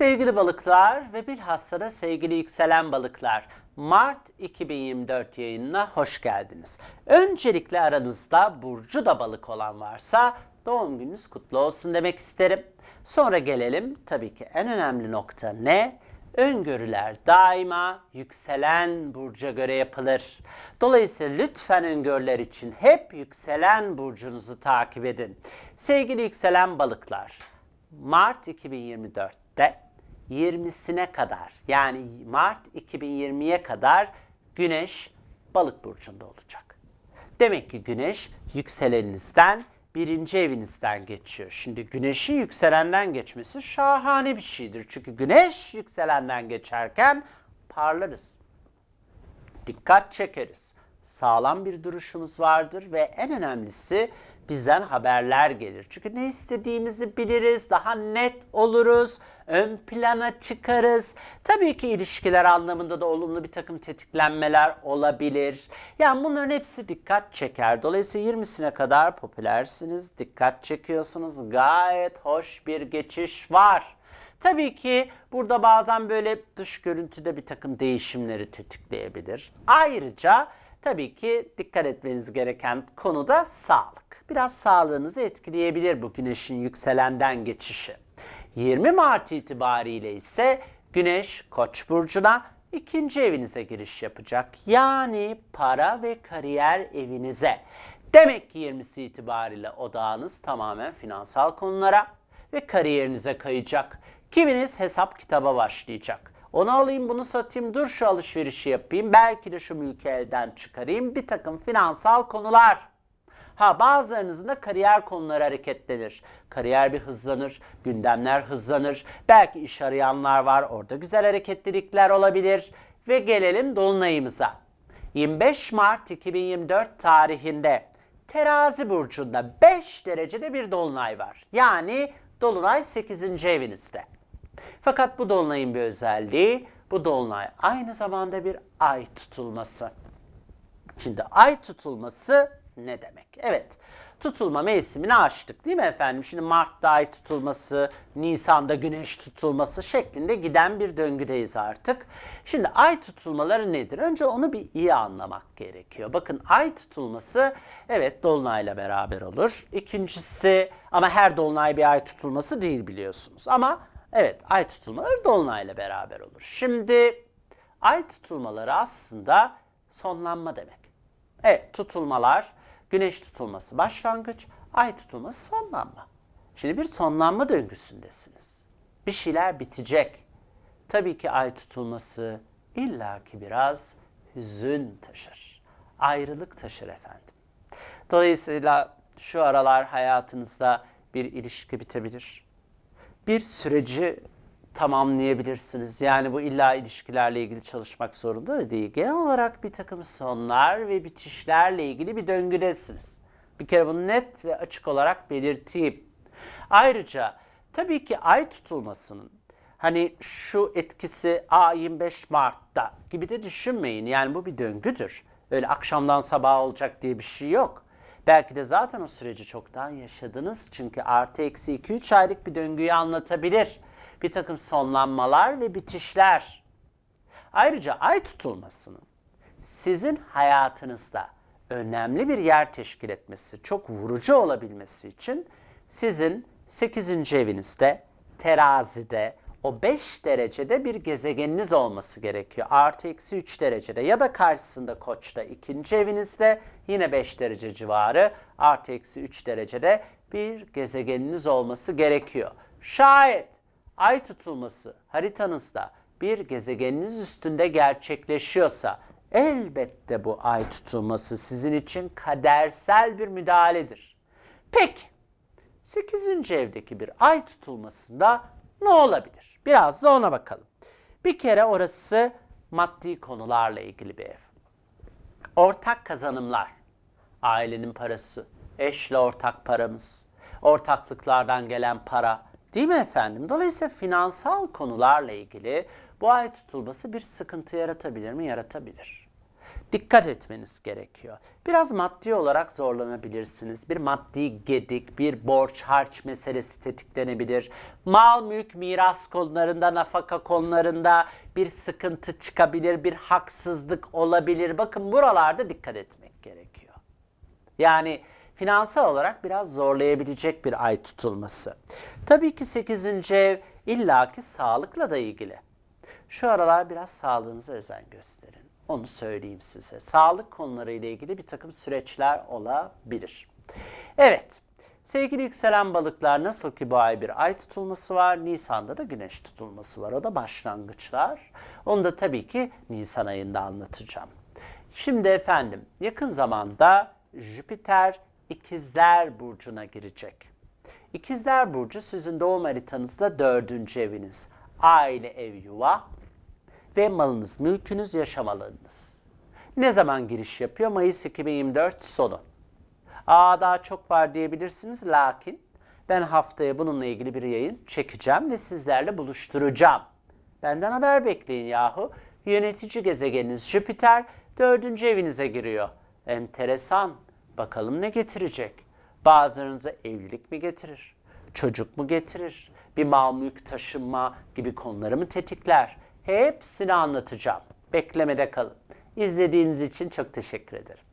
Sevgili balıklar ve bilhassa da sevgili yükselen balıklar, Mart 2024 yayınına hoş geldiniz. Öncelikle aranızda burcu da balık olan varsa doğum gününüz kutlu olsun demek isterim. Sonra gelelim tabii ki en önemli nokta ne? Öngörüler daima yükselen burca göre yapılır. Dolayısıyla lütfen öngörüler için hep yükselen burcunuzu takip edin. Sevgili yükselen balıklar, Mart 2024'te 20'sine kadar yani Mart 2020'ye kadar Güneş balık burcunda olacak. Demek ki Güneş yükseleninizden birinci evinizden geçiyor. Şimdi Güneş'in yükselenden geçmesi şahane bir şeydir. Çünkü Güneş yükselenden geçerken parlarız dikkat çekeriz. Sağlam bir duruşumuz vardır ve en önemlisi bizden haberler gelir. Çünkü ne istediğimizi biliriz, daha net oluruz, ön plana çıkarız. Tabii ki ilişkiler anlamında da olumlu bir takım tetiklenmeler olabilir. Yani bunların hepsi dikkat çeker. Dolayısıyla 20'sine kadar popülersiniz, dikkat çekiyorsunuz. Gayet hoş bir geçiş var. Tabii ki burada bazen böyle dış görüntüde bir takım değişimleri tetikleyebilir. Ayrıca tabii ki dikkat etmeniz gereken konu da sağlık. Biraz sağlığınızı etkileyebilir bu güneşin yükselenden geçişi. 20 Mart itibariyle ise güneş Koç burcuna ikinci evinize giriş yapacak. Yani para ve kariyer evinize. Demek ki 20'si itibariyle odağınız tamamen finansal konulara ve kariyerinize kayacak. Kiminiz hesap kitaba başlayacak. Onu alayım bunu satayım dur şu alışverişi yapayım belki de şu mülkü elden çıkarayım bir takım finansal konular. Ha bazılarınızın da kariyer konuları hareketlenir. Kariyer bir hızlanır, gündemler hızlanır. Belki iş arayanlar var orada güzel hareketlilikler olabilir. Ve gelelim dolunayımıza. 25 Mart 2024 tarihinde Terazi burcunda 5 derecede bir dolunay var. Yani dolunay 8. evinizde. Fakat bu dolunayın bir özelliği, bu dolunay aynı zamanda bir ay tutulması. Şimdi ay tutulması ne demek? Evet, tutulma mevsimini açtık değil mi efendim? Şimdi Mart'ta ay tutulması, Nisan'da güneş tutulması şeklinde giden bir döngüdeyiz artık. Şimdi ay tutulmaları nedir? Önce onu bir iyi anlamak gerekiyor. Bakın ay tutulması evet dolunayla beraber olur. İkincisi ama her dolunay bir ay tutulması değil biliyorsunuz. Ama evet ay tutulmaları dolunayla beraber olur. Şimdi ay tutulmaları aslında sonlanma demek. Evet tutulmalar, güneş tutulması başlangıç, ay tutulması sonlanma. Şimdi bir sonlanma döngüsündesiniz. Bir şeyler bitecek. Tabii ki ay tutulması illaki biraz hüzün taşır. Ayrılık taşır efendim. Dolayısıyla şu aralar hayatınızda bir ilişki bitebilir. Bir süreci tamamlayabilirsiniz. Yani bu illa ilişkilerle ilgili çalışmak zorunda da değil. Genel olarak bir takım sonlar ve bitişlerle ilgili bir döngüdesiniz. Bir kere bunu net ve açık olarak belirteyim. Ayrıca tabii ki ay tutulmasının hani şu etkisi A 25 Mart'ta gibi de düşünmeyin. Yani bu bir döngüdür. Öyle akşamdan sabaha olacak diye bir şey yok. Belki de zaten o süreci çoktan yaşadınız. Çünkü artı eksi 2-3 aylık bir döngüyü anlatabilir bir takım sonlanmalar ve bitişler. Ayrıca ay tutulmasının sizin hayatınızda önemli bir yer teşkil etmesi, çok vurucu olabilmesi için sizin 8. evinizde, terazide, o 5 derecede bir gezegeniniz olması gerekiyor. Artı eksi 3 derecede ya da karşısında koçta ikinci evinizde yine 5 derece civarı artı eksi 3 derecede bir gezegeniniz olması gerekiyor. Şayet ay tutulması haritanızda bir gezegeniniz üstünde gerçekleşiyorsa elbette bu ay tutulması sizin için kadersel bir müdahaledir. Peki 8. evdeki bir ay tutulmasında ne olabilir? Biraz da ona bakalım. Bir kere orası maddi konularla ilgili bir ev. Ortak kazanımlar, ailenin parası, eşle ortak paramız, ortaklıklardan gelen para, Değil mi efendim? Dolayısıyla finansal konularla ilgili bu ay tutulması bir sıkıntı yaratabilir mi? Yaratabilir. Dikkat etmeniz gerekiyor. Biraz maddi olarak zorlanabilirsiniz. Bir maddi gedik, bir borç harç meselesi tetiklenebilir. Mal, mülk, miras konularında, nafaka konularında bir sıkıntı çıkabilir, bir haksızlık olabilir. Bakın buralarda dikkat etmek gerekiyor. Yani finansal olarak biraz zorlayabilecek bir ay tutulması. Tabii ki 8. ev illaki sağlıkla da ilgili. Şu aralar biraz sağlığınıza özen gösterin. Onu söyleyeyim size. Sağlık konuları ile ilgili bir takım süreçler olabilir. Evet. Sevgili yükselen balıklar nasıl ki bu ay bir ay tutulması var. Nisan'da da güneş tutulması var. O da başlangıçlar. Onu da tabii ki Nisan ayında anlatacağım. Şimdi efendim yakın zamanda Jüpiter İkizler Burcu'na girecek. İkizler Burcu sizin doğum haritanızda dördüncü eviniz. Aile ev yuva ve malınız, mülkünüz, yaşam alanınız. Ne zaman giriş yapıyor? Mayıs 2024 sonu. Aa daha çok var diyebilirsiniz lakin ben haftaya bununla ilgili bir yayın çekeceğim ve sizlerle buluşturacağım. Benden haber bekleyin yahu. Yönetici gezegeniniz Jüpiter dördüncü evinize giriyor. Enteresan. Bakalım ne getirecek? Bazılarınıza evlilik mi getirir? Çocuk mu getirir? Bir mal mülk taşınma gibi konuları mı tetikler? Hepsini anlatacağım. Beklemede kalın. İzlediğiniz için çok teşekkür ederim.